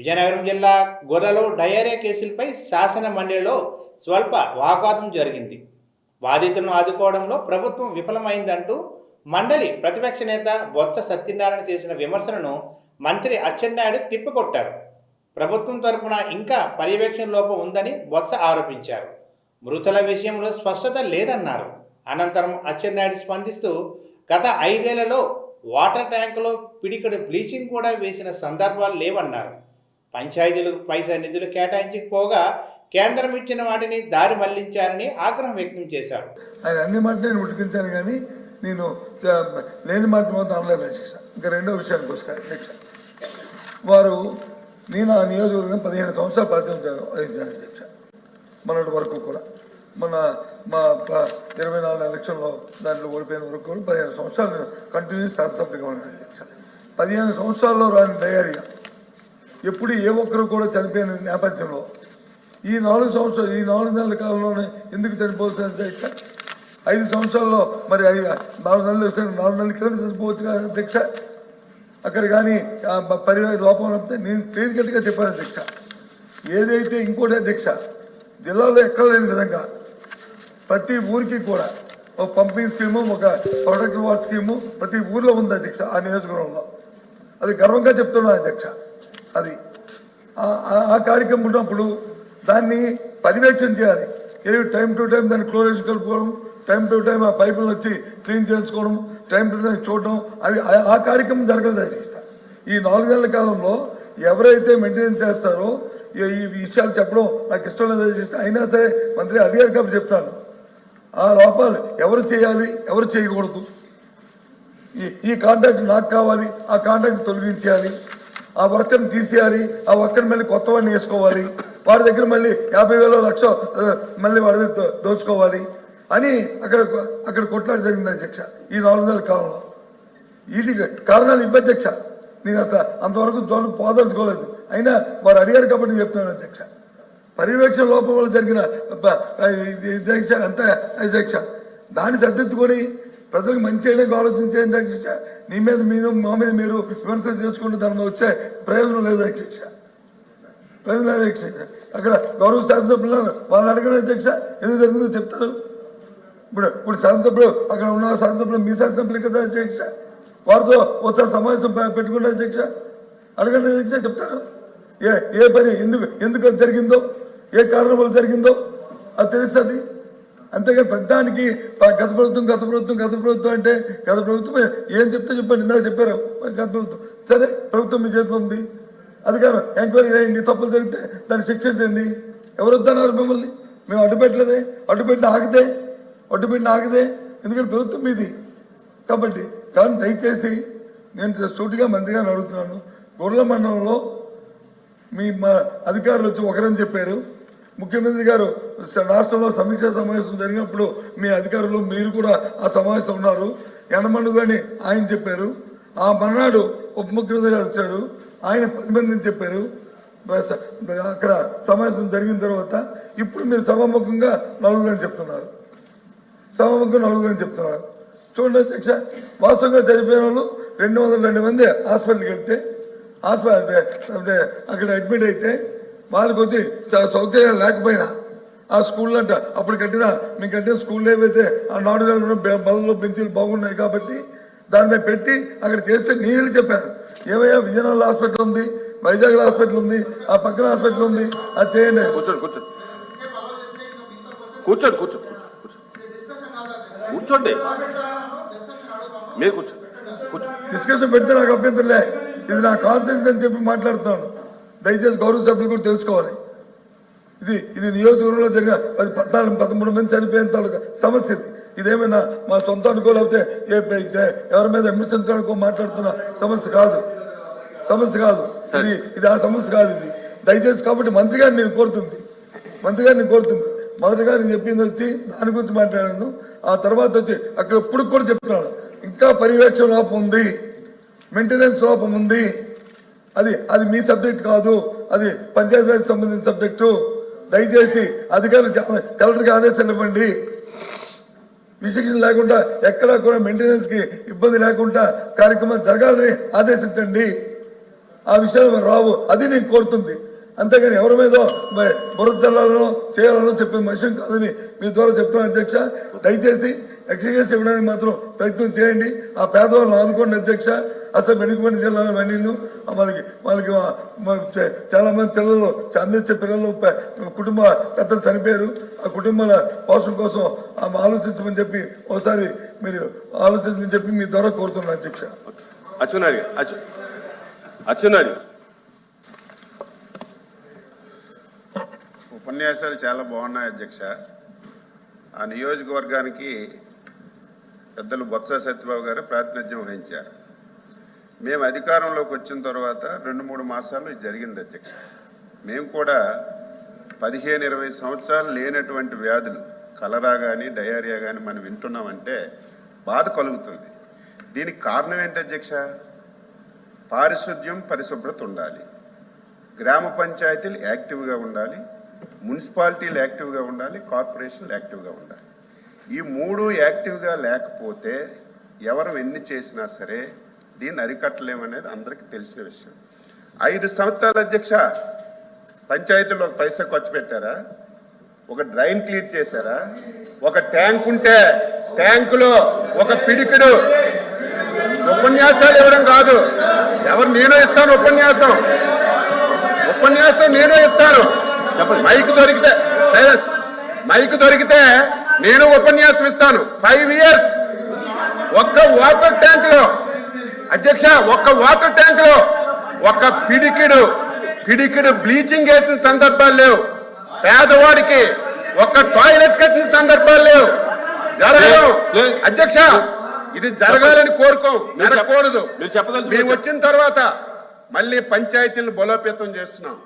విజయనగరం జిల్లా గొర్రెలు డయేరియా కేసులపై శాసన మండలిలో స్వల్ప వాగ్వాదం జరిగింది. బాధితులను ఆదుకోవడంలో ప్రభుత్వం విఫలమైందంటూ మండలి ప్రతిపక్ష నేత బొత్స సత్యనారాయణ చేసిన విమర్శలను మంత్రి అచ్చెన్నాయుడు తిప్పికొట్టారు. ప్రభుత్వం తరపున ఇంకా పర్యవేక్షణ లోపం ఉందని బొత్స ఆరోపించారు. మృతుల విషయంలో స్పష్టత లేదన్నారు. అనంతరం అచ్చెన్నాయుడు స్పందిస్తూ గత ఐదేళ్ళలో వాటర్ ట్యాంకులో పిడికడు బ్లీచింగ్ కూడా వేసిన సందర్భాలు లేవన్నారు. పంచాయతీలకు పైసా నిధులు కేటాయించకపోగా కేంద్రం ఇచ్చిన వాటిని దారి మళ్ళించారని ఆగ్రహం వ్యక్తం చేశారు. ఆయన అన్ని మాట నేను ఉడికించాను కానీ నేను లేని మాట మొత్తం అనలేదు అధ్యక్ష. ఇంకా రెండో విషయానికి వస్తాయి అధ్యక్ష. వారు నేను ఆ నియోజకవర్గం పదిహేను సంవత్సరాలు ప్రాతినిధ్యం వహించాను అధ్యక్ష. మొన్నటి వరకు కూడా. మన మా ఇరవై నాలుగు ఎలక్షన్లో దాంట్లో ఓడిపోయిన వరకు కూడా పదిహేను సంవత్సరాలు నేను కంటిన్యూస్ శాసనసభ్యుగా ఉన్నాను అధ్యక్ష. పదిహేను సంవత్సరాల్లో రాని డయేరియా ఎప్పుడు ఏ ఒక్కరు కూడా చనిపోయిన నేపథ్యంలో ఈ నాలుగు సంవత్సరాలు ఈ నాలుగు నెలల కాలంలోనే ఎందుకు చనిపోవచ్చు అధ్యక్ష ఐదు సంవత్సరాల్లో మరి నాలుగు నెలలు వస్తే నాలుగు నెలల కింద చనిపోవచ్చు కదా అధ్యక్ష? అక్కడ కానీ పరివార లోపం వస్తే నేను క్లియర్ కట్గా చెప్పాను అధ్యక్ష. ఏదైతే ఇంకోటి అధ్యక్ష జిల్లాలో ఎక్కడ లేని విధంగా ప్రతి ఊరికి కూడా ఒక పంపింగ్ స్కీము ఒక ప్రొడక్ట్ వార్ స్కీము ప్రతి ఊర్లో ఉంది అధ్యక్ష ఆ నియోజకవర్గంలో. అది గర్వంగా చెప్తున్నాను అధ్యక్ష. అది. ఆ- కార్యక్రమం ఉన్నప్పుడు దాన్ని పర్యవేక్షణ చేయాలి. ఏ టైం టు టైం దాన్ని క్లోరేజ్ కలుపుకోవడం టైం టు టైం ఆ పైపులను వచ్చి క్లీన్ చేసుకోవడం టైం టు టైం చూడడం అవి ఆ- కార్యక్రమం జరగదు ఈ నాలుగు నెలల కాలంలో ఎవరైతే మెయింటెనెన్స్ చేస్తారో ఈ- విషయాలు చెప్పడం నాకు ఇష్టం లేదు అయినా సరే మంత్రి అడిగారు కాబట్టి చెప్తాను. ఆ లోపాలు ఎవరు చేయాలి ఎవరు చేయకూడదు? ఈ ఈ నాకు కావాలి ఆ కాంటాక్ట్ తొలగించేయాలి. ఆ వర్కర్ని తీసేయాలి? ఆ వర్కర్ మళ్ళీ కొత్త వాడిని వేసుకోవాలి. వాడి దగ్గర మళ్ళీ యాభై వేల లక్ష మళ్ళీ వాడి దోచుకోవాలి అని అక్కడ అక్కడ కొట్లాడి జరిగింది అధ్యక్ష. ఈ నాలుగు నెలల కాలంలో. వీటికి కారణాలు ఇవ్వ అధ్యక్ష. నేను అసలు అంతవరకు దోలకు పోదలుచుకోలేదు. అయినా వారు అడిగారు కాబట్టి నేను చెప్తున్నాను అధ్యక్ష. పర్యవేక్షణ లోపం వల్ల జరిగిన అధ్యక్ష అంత అధ్యక్ష. దాన్ని సర్దిద్దుకొని ప్రజలకు మంచి చేయడానికి ఆలోచించేయండి అధ్యక్ష నీ మీద మీద మా మీద మీరు విమర్శలు చేసుకుంటే దాని వచ్చే ప్రయోజనం లేదు అధ్యక్ష ప్రయోజనం లేదు అధ్యక్ష అక్కడ గౌరవ శాసనసభ్యులు వాళ్ళని అడగడం అధ్యక్ష ఎందుకు జరిగిందో చెప్తారు. ఇప్పుడు ఇప్పుడు శాసనసభ్యులు అక్కడ ఉన్న శాసనసభ్యులు మీ శాసనసభ్యులు కదా అధ్యక్ష వారితో ఒకసారి సమావేశం పెట్టుకుంటే అధ్యక్ష అడగండి అధ్యక్ష చెప్తారు. ఏ ఏ పని ఎందుకు ఎందుకు అది జరిగిందో? ఏ కారణం వల్ల జరిగిందో? అది తెలుస్తుంది. అంతేగాని పెద్దానికి గత ప్రభుత్వం గత ప్రభుత్వం గత ప్రభుత్వం అంటే గత ప్రభుత్వం ఏం చెప్తే చెప్పండి ఇందాక చెప్పారు. గత ప్రభుత్వం. సరే ప్రభుత్వం మీ చేతిలో ఉంది. అధికారం ఎంక్వైరీ చేయండి తప్పులు జరిగితే దాన్ని శిక్షించండి ఎవరు వద్దన్నారు మిమ్మల్ని? మేము అడ్డుపెట్టలేదే. అడ్డుపెట్టిన ఆగితే అడ్డుపెట్టిన ఆగితే ఎందుకంటే ప్రభుత్వం మీది. కాబట్టి కానీ దయచేసి నేను సూటిగా మంత్రిగా అడుగుతున్నాను గొర్రెల మండలంలో మీ మా అధికారులు వచ్చి ఒకరని చెప్పారు. ముఖ్యమంత్రి గారు రాష్ట్రంలో సమీక్షా సమావేశం జరిగినప్పుడు మీ అధికారులు మీరు కూడా ఆ సమావేశం ఉన్నారు. ఎండమండు ఆయన చెప్పారు. ఆ మర్నాడు ఉప ముఖ్యమంత్రి గారు వచ్చారు. ఆయన పది మందిని చెప్పారు. అక్కడ సమావేశం జరిగిన తర్వాత ఇప్పుడు మీరు సభాముఖంగా నలుగురని చెప్తున్నారు. సభాముఖంగా నలుగురు అని చెప్తున్నారు. చూడండి అధ్యక్ష వాస్తవంగా చనిపోయిన వాళ్ళు రెండు వందల రెండు మంది హాస్పిటల్కి వెళ్తే హాస్పిటల్ అంటే అంటే అక్కడ అడ్మిట్ అయితే వాళ్ళకి వచ్చి సౌకర్యాలు లేకపోయినా ఆ స్కూల్ అంట అప్పుడు కట్టిన మేము కట్టిన స్కూల్ ఏవైతే ఆ నాడు బలలో బెంచీలు బాగున్నాయి కాబట్టి దాని మీద పెట్టి అక్కడ చేస్తే నేను చెప్పాను. ఏమయ్యా విజయనగరం హాస్పిటల్ ఉంది వైజాగ్ హాస్పిటల్ ఉంది ఆ పక్కన హాస్పిటల్ ఉంది అది చేయండి. కూర్చోండి కూర్చోండి. కూర్చోండి కూర్చోండి కూర్చోండి. కూర్చోండి. మీరు కూర్చోండి. కూర్చోండి. డిస్కషన్ పెడితే నాకు అభ్యంతరలే ఇది నా కాన్ఫిడెన్స్ అని చెప్పి మాట్లాడుతున్నాను. దయచేసి గౌరవ సభ్యులు కూడా తెలుసుకోవాలి. ఇది ఇది నియోజకవర్గంలో జరిగిన పది పద్నాలుగు పదమూడు మంది చనిపోయిన తాలూకా సమస్య ఇది. ఇదేమైనా మా సొంత అనుకో లేకపోతే ఏ- ఏ- ఎవరి మీద విమర్శించడానికో మాట్లాడుతున్న సమస్య కాదు. సమస్య కాదు. ఇది ఇది ఆ సమస్య కాదు ఇది. దయచేసి కాబట్టి మంత్రి గారిని నేను కోరుతుంది. మంత్రి గారిని కోరుతుంది. మొదటిగా నేను చెప్పింది వచ్చి దాని గురించి మాట్లాడాను. ఆ తర్వాత వచ్చి అక్కడ ఇప్పుడు కూడా చెప్తున్నాను. ఇంకా పర్యవేక్షణ లోపం ఉంది. మెయింటెనెన్స్ లోపం ఉంది. అది అది మీ సబ్జెక్ట్ కాదు. అది పంచాయతీరాజ్ సంబంధించిన సబ్జెక్టు. దయచేసి అధికారులు కలెక్టర్కి ఆదేశాలు ఇవ్వండి. విశిక్షణ లేకుండా ఎక్కడా కూడా మెయింటెనెన్స్కి ఇబ్బంది లేకుండా కార్యక్రమం జరగాలని ఆదేశించండి. ఆ విషయాలు రావు. అది నేను కోరుతుంది. అంతేగాని ఎవరి మీద మరి బురద చేయాలనో చెప్పిన విషయం కాదని మీ ద్వారా చెప్తున్నాను అధ్యక్ష. దయచేసి ఎక్స్క్యూజ్ చెప్పడానికి మాత్రం ప్రయత్నం చేయండి. ఆ పేదవాళ్ళని ఆదుకోండి అధ్యక్ష. అసలు వెనుకబడిన జిల్లాలో వెళ్ళింది వాళ్ళకి వాళ్ళకి మా- మా చే- చాలా మంది పిల్లలు అందించే పిల్లలు కుటుంబ పెద్దలు చనిపోయారు. ఆ కుటుంబాల పోషణ కోసం ఆమె ఆలోచించమని చెప్పి ఒకసారి మీరు ఆలోచించమని చెప్పి మీ ద్వారా కోరుతున్నాను అధ్యక్ష అచ్చునాడి అచ్చు అచ్చునాడి ఉపన్యాసాలు చాలా బాగున్నాయి అధ్యక్ష. ఆ నియోజకవర్గానికి పెద్దలు బొత్స సత్యబాబు గారు ప్రాతినిధ్యం వహించారు. మేము అధికారంలోకి వచ్చిన తర్వాత రెండు మూడు మాసాలు ఇది జరిగింది అధ్యక్ష. మేము కూడా పదిహేను ఇరవై సంవత్సరాలు లేనటువంటి వ్యాధులు కలరా కానీ డయేరియా కానీ మనం వింటున్నామంటే బాధ కలుగుతుంది. దీనికి కారణం ఏంటి అధ్యక్ష? పారిశుద్ధ్యం పరిశుభ్రత ఉండాలి. గ్రామ పంచాయతీలు యాక్టివ్గా ఉండాలి. మున్సిపాలిటీలు యాక్టివ్గా ఉండాలి. కార్పొరేషన్లు యాక్టివ్గా ఉండాలి. ఈ మూడు యాక్టివ్గా లేకపోతే ఎవరు ఎన్ని చేసినా సరే దీన్ని అరికట్టలేమనేది అందరికీ తెలిసిన విషయం. ఐదు సంవత్సరాల అధ్యక్ష పంచాయతీలో ఒక పైసా ఖర్చు పెట్టారా? ఒక డ్రైన్ క్లీన్ చేశారా? ఒక ట్యాంక్ ఉంటే ట్యాంకులో ఒక పిడికిడు. ఉపన్యాసాలు ఇవ్వడం కాదు. ఎవరు నేనే ఇస్తాను ఉపన్యాసం. ఉపన్యాసం నేనే ఇస్తాను. చెప్పండి. మైక్ దొరికితే మైక్ దొరికితే నేను ఉపన్యాసం ఇస్తాను. Five years. ఒక్క వాటర్ ట్యాంక్లో అధ్యక్ష ఒక్క వాటర్ ట్యాంక్లో ఒక్క పిడికిడు పిడికిడు బ్లీచింగ్ వేసిన సందర్భాలు లేవు. పేదవాడికి ఒక్క టాయిలెట్ కట్టిన సందర్భాలు లేవు. జరగదు లేదు. అధ్యక్ష ఇది జరగాలని కోరుకోం. జరగకూడదు. మేము వచ్చిన తర్వాత మళ్ళీ పంచాయతీలను బలోపేతం చేస్తున్నాం.